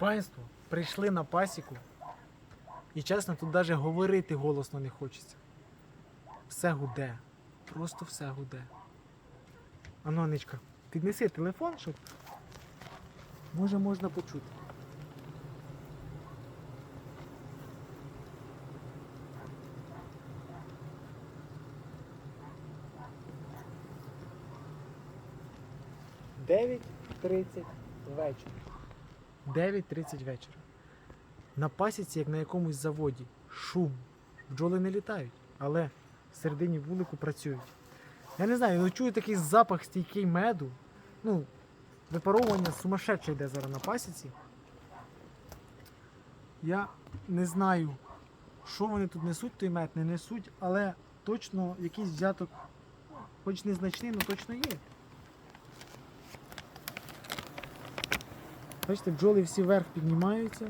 Панство, прийшли на пасіку. І чесно, тут навіть говорити голосно не хочеться. Все гуде. Просто все гуде. Ану, Аничка, піднеси телефон, щоб. Може можна почути. Дев'ять тридцять вечора. 9.30 вечора. На пасіці, як на якомусь заводі, шум. Бджоли не літають, але всередині вулику працюють. Я не знаю, ну чую такий запах стійкий меду. Ну, випаровування сумасшедше йде зараз на пасіці. Я не знаю, що вони тут несуть, той мед не несуть, але точно якийсь взяток, хоч незначний, але точно є. Бачите, бджоли всі вверх піднімаються,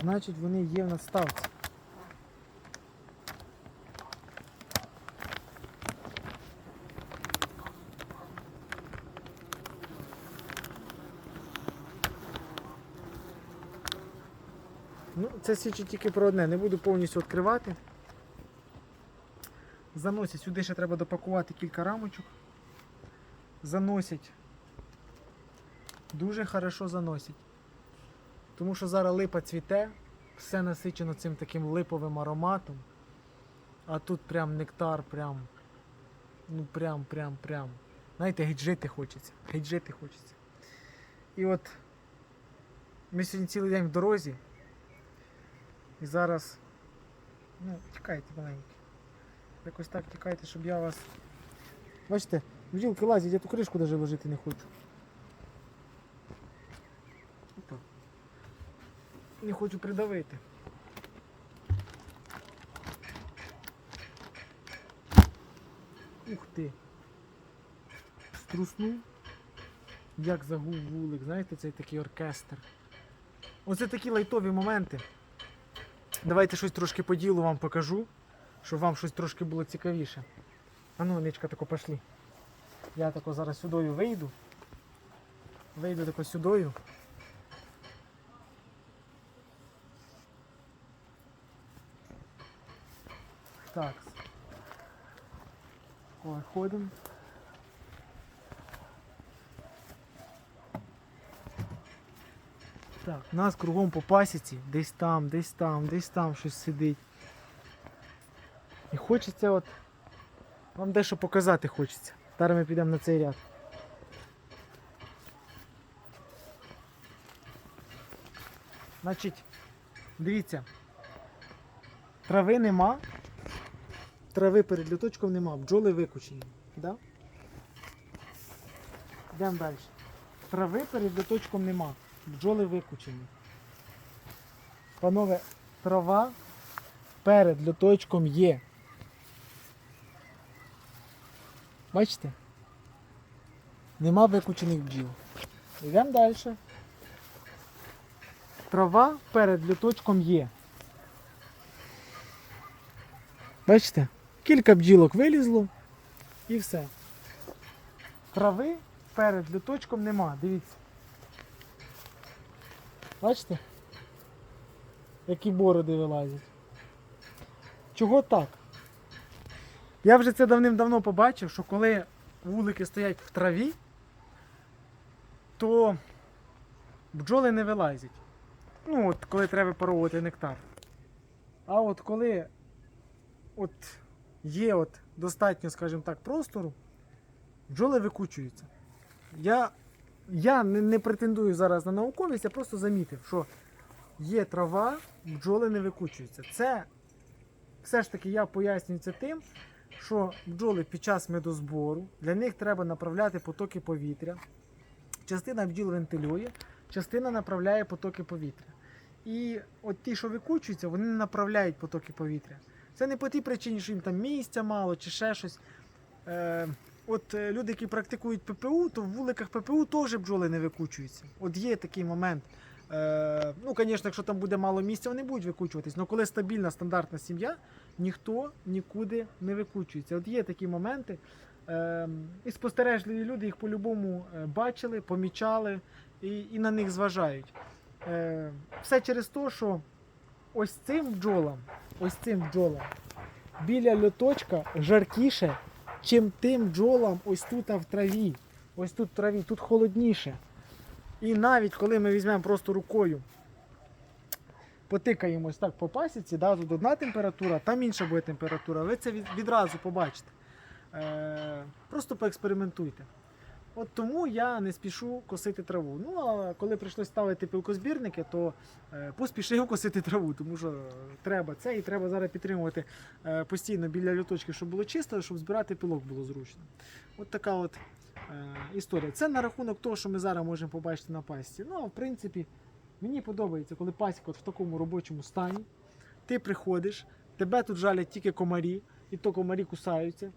значить вони є в наставці. Ну, це свідчить тільки про одне, не буду повністю відкривати. Заносять, сюди ще треба допакувати кілька рамочок. Заносять дуже хорошо заносять. Тому що зараз липа цвіте, все насичено цим таким липовим ароматом. А тут прям нектар, прям. Ну прям, прям, прям. Знаєте, геть жити хочеться. Геть жити хочеться. І от ми сьогодні цілий день в дорозі. І зараз. Ну, тікайте маленькі. Якось так тікайте, щоб я вас. Бачите, бджілки лазять, я ту кришку навіть ложити не хочу. Не хочу придавити. Ух ти. Струснув. Як загув вулик, знаєте, цей такий оркестр. Оце такі лайтові моменти. Давайте щось трошки по ділу вам покажу, щоб вам щось трошки було цікавіше. А ну, Ничка, тако пошли. Я тако зараз сюдою вийду. Вийду тако сюдою. Так. Ой, ходимо. Так, нас кругом по пасіці, десь там, десь там, десь там щось сидить. І хочеться от. Вам дещо показати хочеться. Зараз ми підемо на цей ряд. Значить, дивіться. Трави нема. Трави перед люточком нема, бджоли викучені. Да? Йдемо далі. Трави перед люточком нема. Бджоли викучені. Панове, трава перед люточком є. Бачите? Нема викучених бджіл. Йдемо далі. Трава перед люточком є. Бачите? Кілька бджілок вилізло і все. Трави перед люточком нема, дивіться. Бачите? Які бороди вилазять. Чого так? Я вже це давним-давно побачив, що коли вулики стоять в траві, то бджоли не вилазять. Ну, от коли треба паровувати нектар. А от коли от є от достатньо, скажімо так, простору, бджоли викучуються. Я, я не, не претендую зараз на науковість, я просто замітив, що є трава, бджоли не викучуються. Це все ж таки я пояснюю це тим, що бджоли під час медозбору, для них треба направляти потоки повітря. Частина бджіл вентилює, частина направляє потоки повітря. І от ті, що викучуються, вони не направляють потоки повітря. Це не по тій причині, що їм там місця мало чи ще щось. Е, от е, люди, які практикують ППУ, то в вуликах ППУ теж бджоли не викучуються. От є такий момент. Е, ну, звісно, якщо там буде мало місця, вони будуть викучуватись. Але коли стабільна стандартна сім'я, ніхто нікуди не викучується. От є такі моменти. Е, і спостережливі люди їх по-любому е, бачили, помічали і, і на них зважають. Е, все через те, що ось цим бджолам, ось цим бджолам біля льоточка жаркіше, чим тим бджолам ось тут в траві. Ось тут в траві, тут холодніше. І навіть коли ми візьмемо просто рукою, потикаємось так по пасіці, да, тут одна температура, там інша буде температура. Ви це відразу побачите. Е, просто поекспериментуйте. От тому я не спішу косити траву. Ну а коли прийшлось ставити пилкозбірники, то е, поспішив косити траву, тому що треба це і треба зараз підтримувати е, постійно біля люточки, щоб було чисто, щоб збирати пилок було зручно. От така от е, історія. Це на рахунок того, що ми зараз можемо побачити на пасіці. Ну, а в принципі, мені подобається, коли пасіка от в такому робочому стані. Ти приходиш, тебе тут жалять тільки комарі, і то комарі кусаються.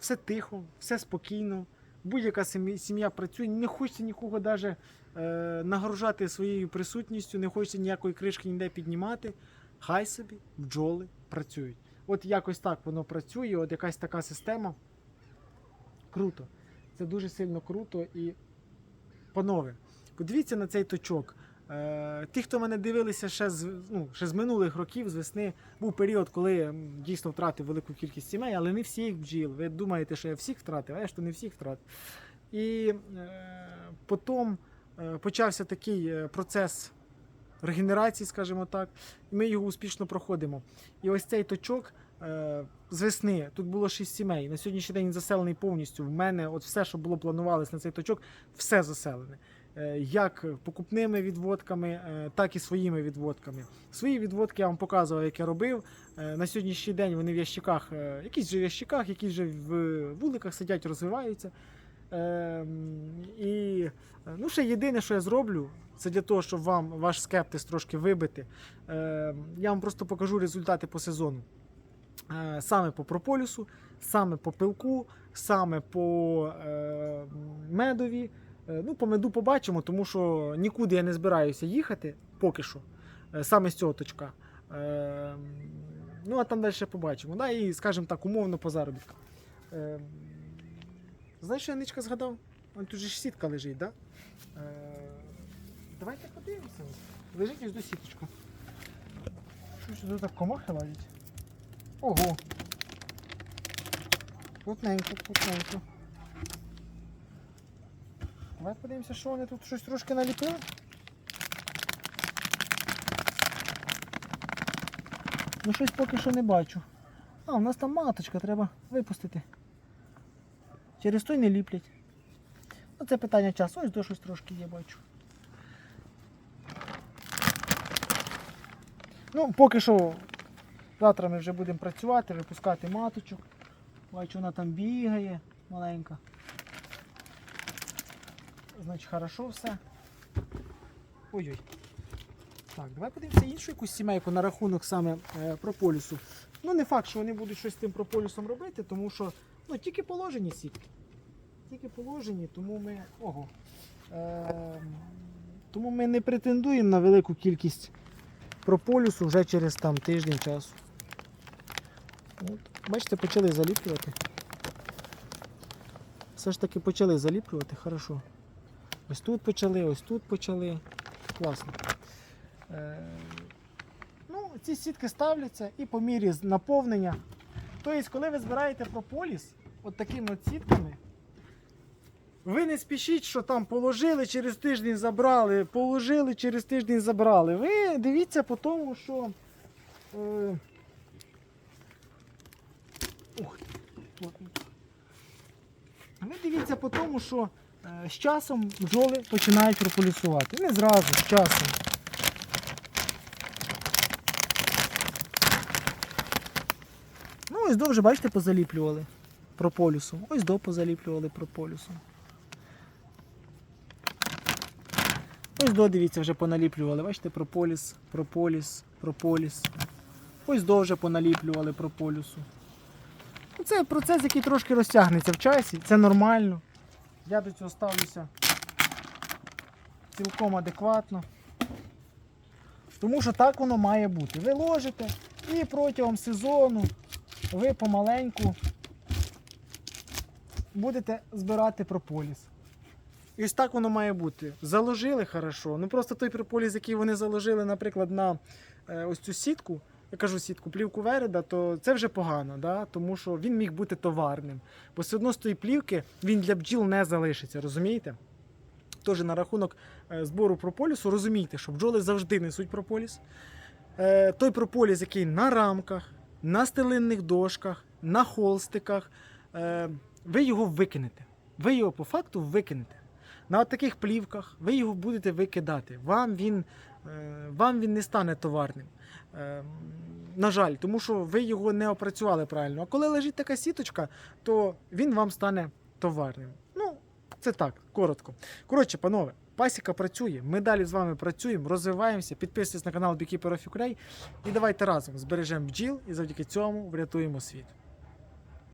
Все тихо, все спокійно. Будь-яка сім'я працює, не хочеться нікого навіть е, нагружати своєю присутністю, не хочеться ніякої кришки ніде піднімати. Хай собі бджоли працюють. От якось так воно працює, от якась така система. Круто. Це дуже сильно круто і панове, подивіться на цей точок. Е, ті, хто мене дивилися ще з, ну, ще з минулих років, з весни, був період, коли дійсно втратив велику кількість сімей, але не всіх бджіл. Ви думаєте, що я всіх втратив, а я ж то не всіх втратив. І е, потім е, почався такий е, процес регенерації, скажімо так, і ми його успішно проходимо. І ось цей точок е, з весни, тут було 6 сімей. На сьогоднішній день заселений повністю. В мене от все, що було планувалось на цей точок, все заселене. Е, Як покупними відводками, е, так і своїми відводками. Свої відводки я вам показував, як я робив. Е, На сьогоднішній день вони в ящиках, якісь же в ящиках, якісь же в вуликах сидять, розвиваються. Ем, І ну, ще єдине, що я зроблю, це для того, щоб вам ваш скептис трошки вибити. Ем, Я вам просто покажу результати по сезону. Саме по прополісу, саме по пилку, саме по медові. Е, Ну, по меду побачимо, тому що нікуди я не збираюся їхати поки що, е, саме з цього точка. Е, Ну, а там далі побачимо. Да? І, скажімо так, умовно по заробіткам. Е, Знаєш, що я ничка згадав? Вон тут же ж сітка лежить, да? Давайте подивимося. Лежить ось до сіточка. Що тут так комахи ладять? Ого. Плотненько, плотненько. Давай подивимося, що вони тут щось трошки наліпили. Ну щось поки що не бачу. А, у нас там маточка, треба випустити. Через той не ліплять. Ну це питання часу, ось до щось трошки є, бачу. Ну, поки що завтра ми вже будемо працювати, випускати маточок. Бачу, вона там бігає маленька. Значить, хорошо все. Ой-ой. Так, давай подивимося іншу якусь сімейку на рахунок саме е, прополісу. Ну, не факт, що вони будуть щось з тим прополісом робити, тому що ну, тільки положені сітки. Тільки положені, тому ми. Ого. Е, тому ми не претендуємо на велику кількість прополісу вже через там тиждень часу. От. Бачите, почали заліплювати. Все ж таки почали заліплювати, хорошо. Ось тут почали, ось тут почали. Класно. Е, ну, ці сітки ставляться і по мірі наповнення. Тобто, коли ви збираєте прополіс, от такими от сітками, ви не спішіть, що там положили, через тиждень забрали, положили, через тиждень забрали. Ви дивіться по тому, що. Е, ух, ви дивіться по тому, що з часом бджоли починають прополісувати. Не зразу, з часом. Ну, ось до вже, бачите, позаліплювали прополісом. Ось до позаліплювали прополісом. Ось до, дивіться, вже поналіплювали. Бачите, прополіс, прополіс, прополіс. Ось до вже поналіплювали прополісу. Це процес, який трошки розтягнеться в часі, це нормально. Я до цього ставлюся цілком адекватно. Тому що так воно має бути. Ви ложите і протягом сезону ви помаленьку будете збирати прополіс. І ось так воно має бути. Заложили хорошо. Ну просто той прополіс, який вони заложили, наприклад, на е, ось цю сітку, я кажу сітку, плівку вереда, то це вже погано, да? тому що він міг бути товарним. Бо все одно з тої плівки він для бджіл не залишиться, розумієте? Тож на рахунок е, збору прополісу, розумійте, що бджоли завжди несуть прополіс. Е, той прополіс, який на рамках, на стелинних дошках, на холстиках, е, ви його викинете. Ви його по факту викинете. На таких плівках ви його будете викидати. Вам він, вам він не стане товарним. На жаль, тому що ви його не опрацювали правильно. А коли лежить така сіточка, то він вам стане товарним. Ну, це так, коротко. Коротше, панове, пасіка працює. Ми далі з вами працюємо, розвиваємося. Підписуйтесь на канал Beekeeper і давайте разом збережемо бджіл і завдяки цьому врятуємо світ.